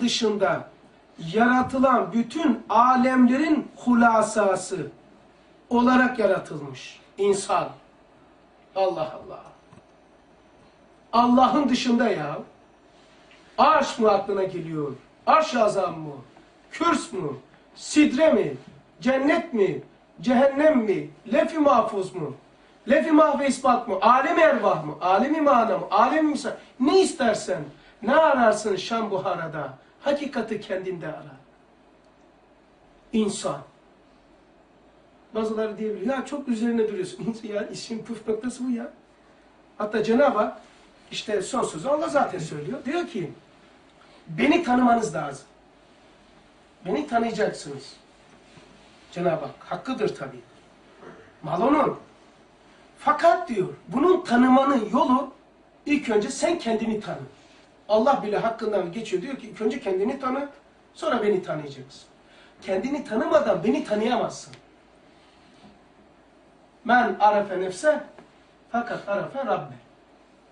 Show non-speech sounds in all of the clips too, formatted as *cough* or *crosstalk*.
dışında yaratılan bütün alemlerin hulasası olarak yaratılmış insan. Allah Allah. Allah'ın dışında ya. Arş mı aklına geliyor? Arş azam mı? Kürs mü? Sidre mi? Cennet mi? Cehennem mi? Lef-i mahfuz mu? Lef-i mahve ispat mı? Alem ervah mı? Alem-i mana mı? Alem misal? Ne istersen, ne ararsın Şam Buhara'da? Hakikati kendinde ara. İnsan. Bazıları diyebilir, ya çok üzerine duruyorsun. *laughs* ya işin püf noktası bu ya. Hatta Cenab-ı Hak işte son sözü Allah zaten söylüyor. Diyor ki, beni tanımanız lazım. Beni tanıyacaksınız. Cenab-ı Hak hakkıdır tabii. Mal onun. Fakat diyor, bunun tanımanın yolu ilk önce sen kendini tanı. Allah bile hakkından geçiyor. Diyor ki önce kendini tanı, sonra beni tanıyacaksın. Kendini tanımadan beni tanıyamazsın. Men arefe nefse fakat arefe Rabbe.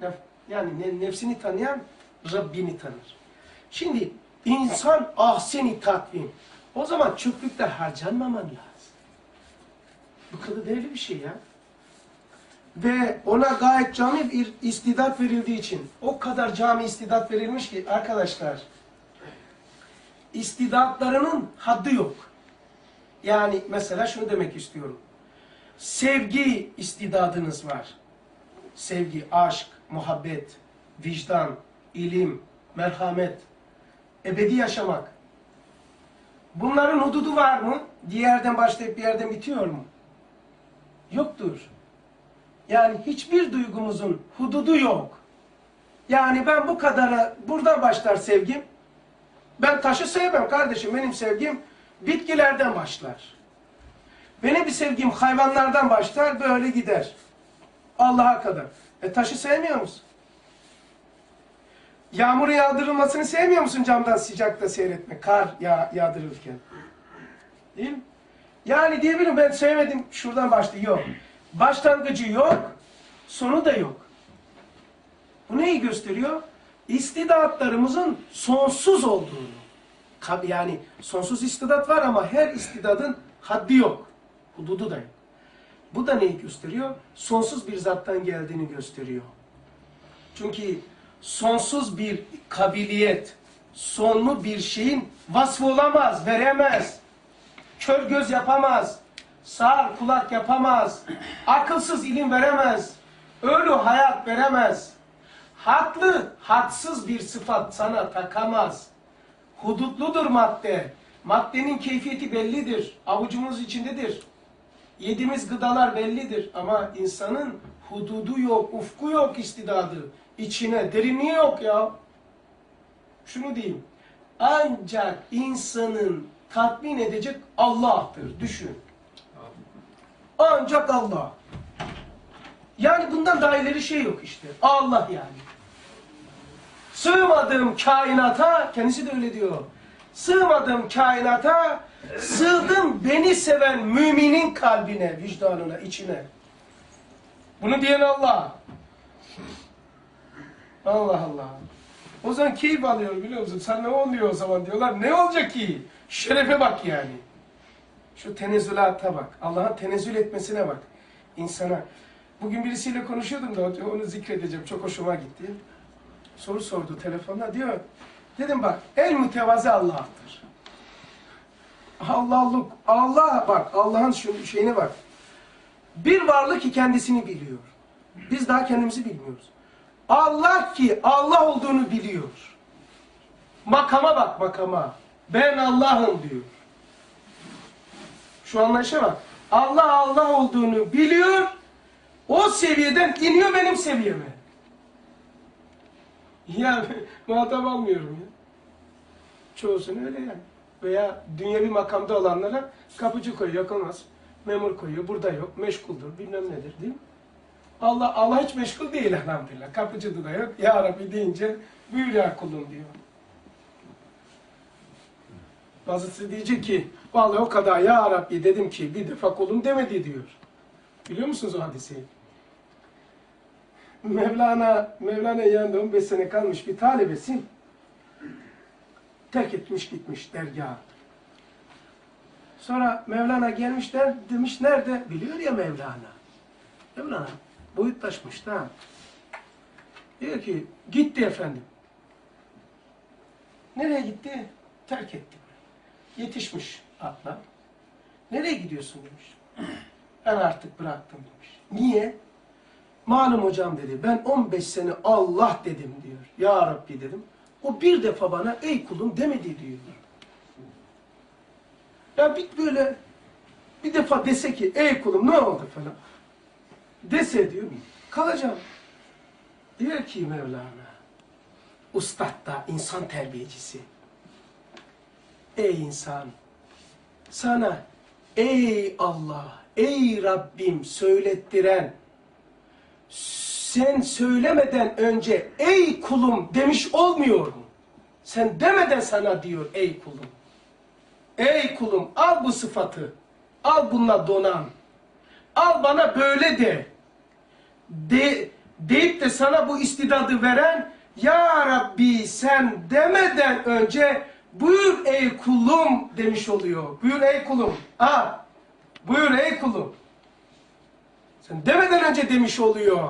Nef- Yani ne- nefsini tanıyan Rabbini tanır. Şimdi insan ahseni takvim. O zaman çöplükte harcanmaman lazım. Bu kadar değerli bir şey ya. Ve ona gayet cami bir istidat verildiği için o kadar cami istidat verilmiş ki arkadaşlar istidatlarının haddi yok. Yani mesela şunu demek istiyorum. Sevgi istidadınız var. Sevgi, aşk, muhabbet, vicdan, ilim, merhamet, ebedi yaşamak. Bunların hududu var mı? Bir yerden başlayıp bir yerden bitiyor mu? Yoktur. Yani hiçbir duygumuzun hududu yok. Yani ben bu kadara, buradan başlar sevgim. Ben taşı sevmem kardeşim. Benim sevgim bitkilerden başlar. Benim bir sevgim hayvanlardan başlar, böyle gider. Allah'a kadar. E taşı sevmiyor musun? Yağmurun yağdırılmasını sevmiyor musun camdan sıcakta seyretmek? Kar yağ, yağdırılırken. Değil mi? Yani diyebilirim ben sevmedim şuradan başlıyor. Yok. Başlangıcı yok, sonu da yok. Bu neyi gösteriyor? İstidatlarımızın sonsuz olduğunu. Yani sonsuz istidat var ama her istidadın haddi yok. Hududu da yok. Bu da neyi gösteriyor? Sonsuz bir zattan geldiğini gösteriyor. Çünkü sonsuz bir kabiliyet, sonlu bir şeyin vasfı olamaz, veremez. Kör göz yapamaz, sağır kulak yapamaz, akılsız ilim veremez, ölü hayat veremez. Haklı, haksız bir sıfat sana takamaz. Hudutludur madde. Maddenin keyfiyeti bellidir. Avucumuz içindedir. Yediğimiz gıdalar bellidir. Ama insanın hududu yok, ufku yok istidadı. İçine, derinliği yok ya. Şunu diyeyim. Ancak insanın tatmin edecek Allah'tır. Düşün. Ancak Allah. Yani bundan daha ileri şey yok işte. Allah yani. Sığmadığım kainata, kendisi de öyle diyor. Sığmadığım kainata, sığdım beni seven müminin kalbine, vicdanına, içine. Bunu diyen Allah. Allah Allah. O zaman keyif alıyor biliyor musun? Sen ne oluyor o zaman diyorlar. Ne olacak ki? Şerefe bak yani. Şu tenezzülata bak. Allah'ın tenezzül etmesine bak. İnsana. Bugün birisiyle konuşuyordum da onu zikredeceğim. Çok hoşuma gitti. Soru sordu telefonda. Diyor. Dedim bak en mütevazı Allah'tır. Allah'lık. Allah bak Allah'ın şu şeyine bak. Bir varlık ki kendisini biliyor. Biz daha kendimizi bilmiyoruz. Allah ki Allah olduğunu biliyor. Makama bak makama. Ben Allah'ım diyor. Şu anlayışa bak. Allah Allah olduğunu biliyor. O seviyeden iniyor benim seviyeme. Ya *laughs* muhatap almıyorum ya. Çoğusunu öyle yani. Veya dünyevi makamda olanlara kapıcı koyuyor, yakılmaz. Memur koyuyor, burada yok, meşguldür, bilmem nedir değil mi? Allah Allah hiç meşgul değil elhamdülillah. Kapıcı da yok. Ya Rabbi deyince ya kulum diyor. Bazısı diyecek ki vallahi o kadar ya Rabbi dedim ki bir defa kulum demedi diyor. Biliyor musunuz o hadiseyi? Mevlana, Mevlana yanında 15 sene kalmış bir talebesi terk etmiş gitmiş dergahı. Sonra Mevlana gelmişler demiş nerede? Biliyor ya Mevlana. Mevlana boyutlaşmış da. Diyor ki gitti efendim. Nereye gitti? Terk etti. Yetişmiş atla. Nereye gidiyorsun demiş. Ben artık bıraktım demiş. Niye? Malum hocam dedi. Ben 15 sene Allah dedim diyor. Ya Rabbi dedim. O bir defa bana ey kulum demedi diyor. Ya bir böyle bir defa dese ki ey kulum ne oldu falan. Dese diyor kalacağım. Diyor ki Mevlana Ustad da insan terbiyecisi. Ey insan sana ey Allah ey Rabbim söylettiren sen söylemeden önce ey kulum demiş olmuyor mu? Sen demeden sana diyor ey kulum. Ey kulum al bu sıfatı. Al bununla donan. Al bana böyle de. De deyip de sana bu istidadı veren Ya Rabbi sen demeden önce buyur ey kulum demiş oluyor. Buyur ey kulum. Ha. Buyur ey kulum. Sen demeden önce demiş oluyor.